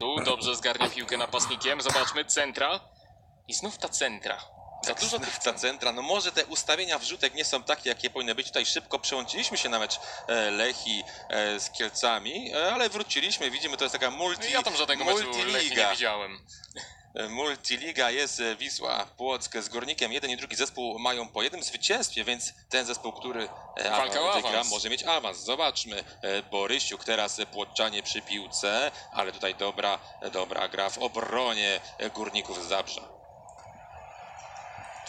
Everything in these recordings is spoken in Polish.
Tu dobrze zgarnia piłkę napastnikiem. Zobaczmy, centra. I znów ta centra. Za dużo tych ta centra. No może te ustawienia wrzutek nie są takie, jakie powinny być. Tutaj szybko przełączyliśmy się na mecz e, Lechi e, z Kielcami, e, ale wróciliśmy. Widzimy, to jest taka multi, Ja tam żadnego meczu Lechi nie widziałem. E, Multiliga jest e, Wisła, Płock z Górnikiem. Jeden i drugi zespół mają po jednym zwycięstwie, więc ten zespół, który e, awans. może mieć awans. Zobaczmy. Borysiuk teraz Płotczanie przy piłce, ale tutaj dobra, dobra gra w obronie Górników z Zabrza.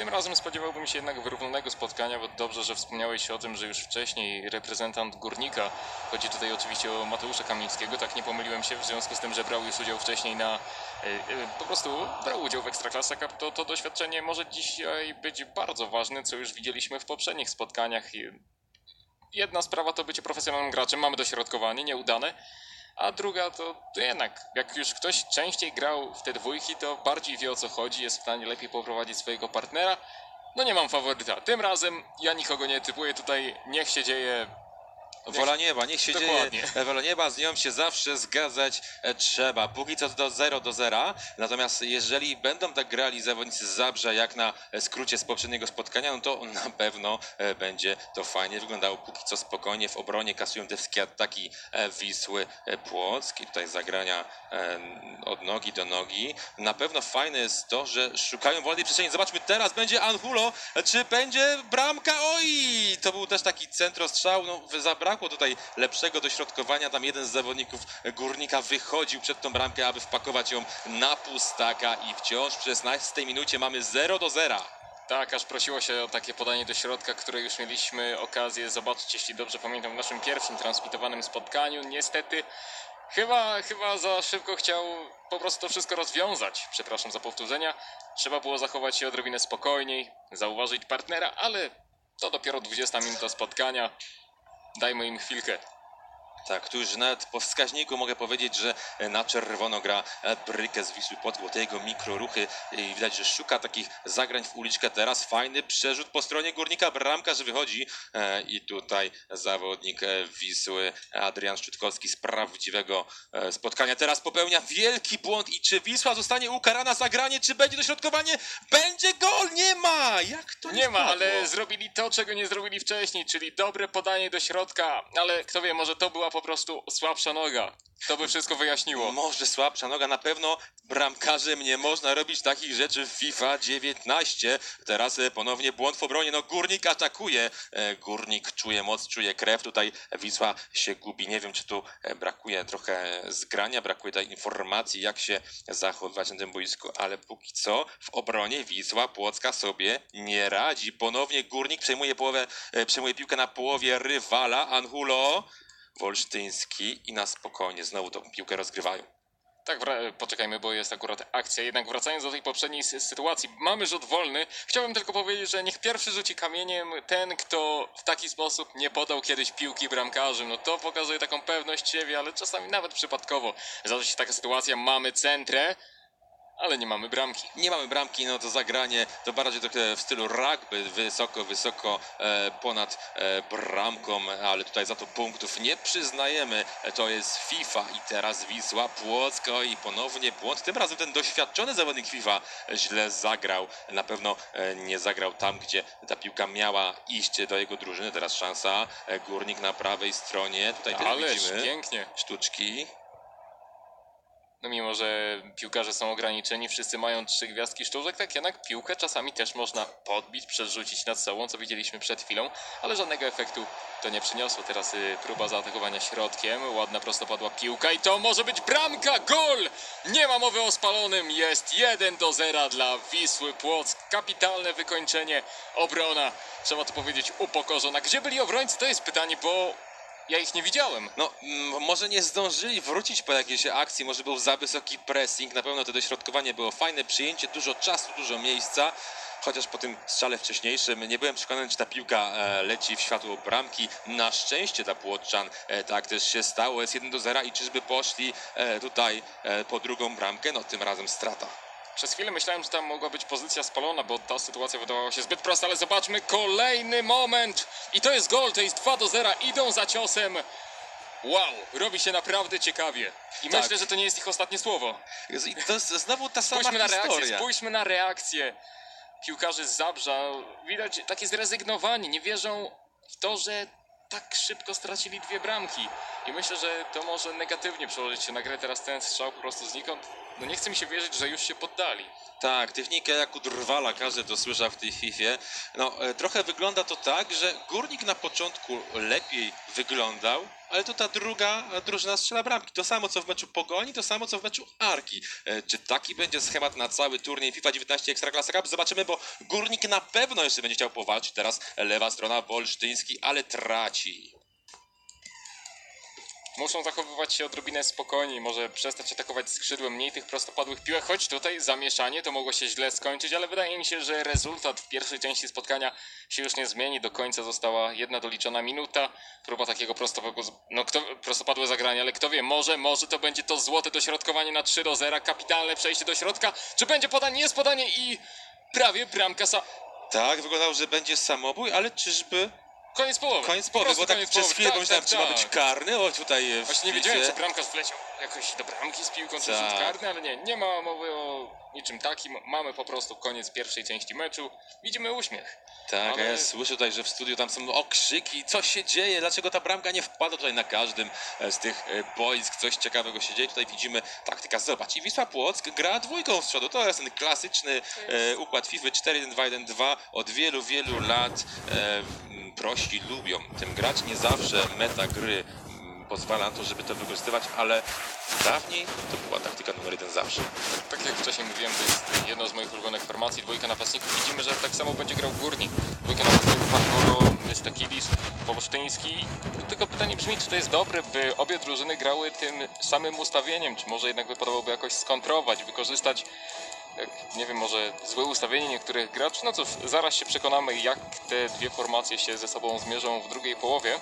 Tym razem spodziewałbym się jednak wyrównanego spotkania, bo dobrze, że wspomniałeś o tym, że już wcześniej reprezentant Górnika, chodzi tutaj oczywiście o Mateusza Kamińskiego, tak nie pomyliłem się w związku z tym, że brał już udział wcześniej na, e, e, po prostu brał udział w Ekstraklasa Cup, to to doświadczenie może dzisiaj być bardzo ważne, co już widzieliśmy w poprzednich spotkaniach. Jedna sprawa to bycie profesjonalnym graczem, mamy dośrodkowanie, nieudane, a druga to, to jednak, jak już ktoś częściej grał w te dwójki, to bardziej wie o co chodzi, jest w stanie lepiej poprowadzić swojego partnera. No nie mam faworyta. Tym razem ja nikogo nie typuję tutaj, niech się dzieje. Wola nieba, niech się Dokładnie. dzieje. Wola nieba, z nią się zawsze zgadzać e, trzeba. Póki co do 0 do 0. Natomiast jeżeli będą tak grali zawodnicy z Zabrza, jak na e, skrócie z poprzedniego spotkania, no to na pewno e, będzie to fajnie wyglądało. Póki co spokojnie w obronie kasują te wszystkie ataki Wisły Płock i tutaj zagrania od nogi do nogi. Na pewno fajne jest to, że szukają wolnej przestrzeni. Zobaczmy teraz, będzie Anhulo, czy będzie bramka? Oj! To był też taki centrostrzał, no zabrakło tutaj lepszego dośrodkowania. Tam jeden z zawodników Górnika wychodził przed tą bramkę, aby wpakować ją na pustaka i wciąż w 16 minucie mamy 0 do 0. Tak, aż prosiło się o takie podanie do środka, które już mieliśmy okazję zobaczyć, jeśli dobrze pamiętam, w naszym pierwszym transmitowanym spotkaniu. Niestety, chyba, chyba za szybko chciał po prostu to wszystko rozwiązać. Przepraszam za powtórzenia. Trzeba było zachować się odrobinę spokojniej, zauważyć partnera, ale to dopiero 20 minuta spotkania. Daj mu im chwilkę. Tak, tu już nawet po wskaźniku mogę powiedzieć, że na czerwono gra Brykę z Wisły Płock, bo te jego mikroruchy i widać, że szuka takich zagrań w uliczkę. Teraz fajny przerzut po stronie górnika, bramka, że wychodzi e, i tutaj zawodnik e, Wisły Adrian Szczutkowski z prawdziwego e, spotkania. Teraz popełnia wielki błąd i czy Wisła zostanie ukarana za granie, czy będzie dośrodkowanie? Będzie gol! Nie ma! Jak to Nie ma, wpadło? ale zrobili to, czego nie zrobili wcześniej, czyli dobre podanie do środka. Ale kto wie, może to była po prostu słabsza noga. To by wszystko wyjaśniło. Może słabsza noga, na pewno bramkarzem nie można robić takich rzeczy w FIFA 19. Teraz e, ponownie błąd w obronie, no Górnik atakuje, E, Górnik czuje moc, czuje krew, tutaj Wisła się gubi, nie wiem czy tu e, brakuje trochę zgrania, brakuje tutaj informacji jak się zachowywać na tym boisku, ale póki co w obronie Wisła Płocka sobie nie radzi. Ponownie Górnik przejmuje połowę, przejmuje piłkę na połowie rywala, Anhulo. Wolsztyński i na spokojnie znowu tą piłkę rozgrywają. Tak, poczekajmy, bo jest akurat akcja. Jednak wracając do tej poprzedniej sy- sytuacji, mamy rzut wolny. Chciałbym tylko powiedzieć, że niech pierwszy rzuci kamieniem ten, kto w taki sposób nie podał kiedyś piłki bramkarzem. No to pokazuje taką pewność siebie, ale czasami nawet przypadkowo. Zdarza się taka sytuacja, mamy centrę, ale nie mamy bramki. Nie mamy bramki, no to zagranie to bardziej trochę w stylu rugby, wysoko, wysoko e, ponad e, bramką, ale tutaj za to punktów nie przyznajemy. To jest FIFA i teraz Wisła Płocko i ponownie błąd. Tym razem ten doświadczony zawodnik FIFA źle zagrał. Na pewno e, nie zagrał tam, gdzie ta piłka miała iść do jego drużyny. Teraz szansa. E, Górnik na prawej stronie. Tutaj też Ależ widzimy pięknie. sztuczki. No mimo, że piłkarze są ograniczeni, wszyscy mają trzy gwiazdki sztuczek, tak jednak piłkę czasami też można podbić, przerzucić nad sobą, co widzieliśmy przed chwilą, ale żadnego efektu to nie przyniosło. Teraz y, próba zaatakowania środkiem, ładna prostopadła piłka i to może być bramka, gol! Nie ma mowy o spalonym, jest 1 do 0 dla Wisły Płock. Kapitalne wykończenie, obrona, trzeba to powiedzieć, upokorzona. Gdzie byli obrońcy, to jest pytanie, bo ja ich nie widziałem. No, mm, może nie zdążyli wrócić po jakiejś akcji, może był za wysoki pressing, na pewno to dośrodkowanie było fajne, przyjęcie, dużo czasu, dużo miejsca, chociaż po tym strzale wcześniejszym nie byłem przekonany, czy ta piłka e, leci w światło bramki. Na szczęście dla Płotczan e, tak też się stało, jest 1 do 0 i czyżby poszli e, tutaj po drugą bramkę, no tym razem strata. Przez chwilę myślałem, że tam mogła być pozycja spalona, bo ta sytuacja wydawała się zbyt prosta, ale zobaczmy kolejny moment. I to jest gol, to jest 2 do 0, idą za ciosem. Wow, robi się naprawdę ciekawie. I Tak. myślę, że to nie jest ich ostatnie słowo. I to jest znowu ta sama Spójrzmy na reakcję, historia. spójrzmy na reakcję piłkarzy z Zabrza. Widać takie zrezygnowanie, nie wierzą w to, że tak szybko stracili dwie bramki. I myślę, że to może negatywnie przełożyć się na grę. Teraz ten strzał po prostu znikąd. No nie chce mi się wierzyć, że już się poddali. Tak, technika jak udrwala, każdy to słyszał w tej FIFA. No, e, trochę wygląda to tak, że Górnik na początku lepiej wyglądał, ale to ta druga drużyna strzela bramki. To samo co w meczu Pogoni, to samo co w meczu Arki. E, Czy taki będzie schemat na cały turniej FIFA 19 Ekstraklasa Cup? Zobaczymy, bo Górnik na pewno jeszcze będzie chciał powalczyć. Teraz lewa strona Wolsztyński, ale traci. Muszą zachowywać się odrobinę spokojniej, może przestać atakować skrzydłem mniej tych prostopadłych piłek, choć tutaj zamieszanie to mogło się źle skończyć, ale wydaje mi się, że rezultat w pierwszej części spotkania się już nie zmieni. Do końca została jedna doliczona minuta, próba takiego prostopadłego, no kto, prostopadłe zagranie, ale kto wie, może, może to będzie to złote dośrodkowanie na 3 do 0, kapitalne przejście do środka, czy będzie podanie, jest podanie i prawie bramka sa... Tak, wyglądało, że będzie samobój, ale czyżby Koniec połowy. koniec połowy? Prosto Bo tak koniec przez połowy. chwilę Tak, pomyślałem, tak, czy ma tak. być karny. O, tutaj w Właśnie nie wiedziałem, czy bramkarz wleciał jakoś do bramki z piłką, czy Tak. rzut karny, ale nie, nie ma mowy o niczym takim. Mamy po prostu koniec pierwszej części meczu. Widzimy uśmiech. Tak, a ja słyszę tutaj, że w studiu tam są okrzyki, co się dzieje, dlaczego ta bramka nie wpada tutaj na każdym e, z tych e, boisk, coś ciekawego się dzieje. Tutaj widzimy taktyka, zobacz, i Wisła Płock gra dwójką z przodu, to jest ten klasyczny e, układ FIFA 4-1-2-1-2, od wielu, wielu lat e, prości lubią tym grać, nie zawsze meta gry m, pozwala na to, żeby to wykorzystywać, ale dawniej to była taktyka numer jeden zawsze. Tak jak wcześniej mówiłem, to jest jedna z moich ulubionych formacji, dwójka napastników. Widzimy, że tak samo będzie grał Górnik. Dwójka napastników Bartolo, Mystakidis, Wolsztyński. Tylko pytanie brzmi, czy to jest dobre, by obie drużyny grały tym samym ustawieniem, czy może jednak wypadałoby jakoś skontrować, wykorzystać jak, nie wiem, może złe ustawienie niektórych graczy. No cóż, zaraz się przekonamy, jak te dwie formacje się ze sobą zmierzą w drugiej połowie.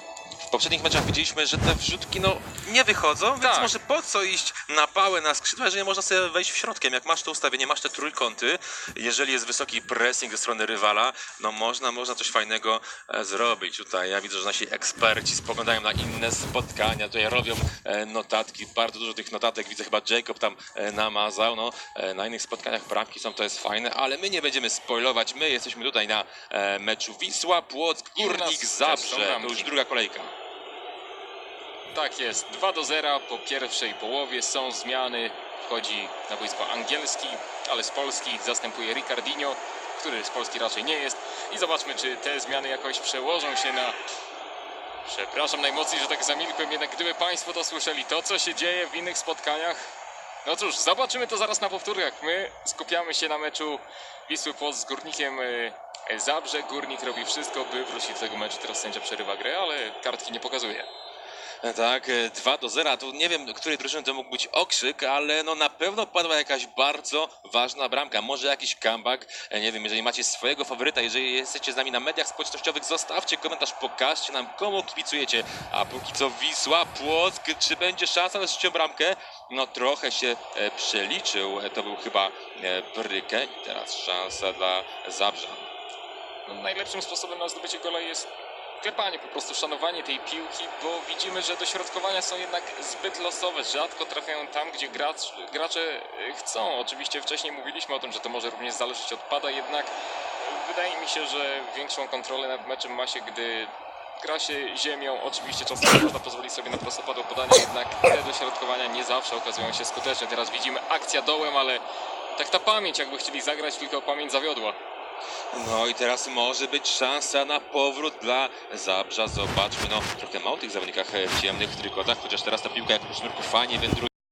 W poprzednich meczach widzieliśmy, że te wrzutki no nie wychodzą, więc Tak. może po co iść na pałę na skrzydła, jeżeli można sobie wejść w środkiem. Jak masz to ustawienie, masz te trójkąty, jeżeli jest wysoki pressing ze strony rywala, no można, można coś fajnego e, zrobić. Tutaj ja widzę, że nasi eksperci spoglądają na inne spotkania, tutaj robią e, notatki, bardzo dużo tych notatek, widzę chyba Jacob tam e, namazał, no e, na innych spotkaniach bramki są, to jest fajne, ale my nie będziemy spoilować, my jesteśmy tutaj na e, meczu Wisła, Płock, I u nas Górnik, też są Zabrze, to bramki. już druga kolejka. Tak jest, 2 do 0 po pierwszej połowie są zmiany. Wchodzi na boisko angielski, ale z Polski zastępuje Ricardinho, który z Polski raczej nie jest. I zobaczmy, czy te zmiany jakoś przełożą się na. Przepraszam najmocniej, że tak zamilkłem, jednak gdyby Państwo to słyszeli, to co się dzieje w innych spotkaniach. No cóż, zobaczymy to zaraz na powtórkach. My skupiamy się na meczu Wisły Płock z Górnikiem e, Zabrze. Górnik robi wszystko, by wrócić do tego meczu. Teraz sędzia przerywa grę, ale kartki nie pokazuje. Tak, e, 2 do 0. Tu nie wiem, której drużyny to mógł być okrzyk, ale no na pewno padła jakaś bardzo ważna bramka. Może jakiś comeback. E, Nie wiem, jeżeli macie swojego faworyta, jeżeli jesteście z nami na mediach społecznościowych, zostawcie komentarz, pokażcie nam, komu kibicujecie. A póki co Wisła, Płock, czy będzie szansa na trzecią bramkę? No trochę się e, przeliczył. E, To był chyba e, Brykę i teraz szansa dla Zabrza. No, najlepszym sposobem na zdobycie gola jest klepanie, po prostu szanowanie tej piłki, bo widzimy, że dośrodkowania są jednak zbyt losowe, rzadko trafiają tam, gdzie gracz, gracze e, chcą. Oczywiście wcześniej mówiliśmy o tym, że to może również zależeć od pada, jednak wydaje mi się, że większą kontrolę nad meczem ma się, gdy gra się ziemią. Oczywiście czasem można pozwolić sobie na prostopadłe podanie, jednak te dośrodkowania nie zawsze okazują się skuteczne. Teraz widzimy akcja dołem, ale tak ta pamięć, jakby chcieli zagrać, tylko pamięć zawiodła. No i teraz może być szansa na powrót dla Zabrza. Zobaczmy, no trochę mało tych zawodnikach e, w ciemnych trykotach, chociaż teraz ta piłka jak po sznurku fajnie wędruje.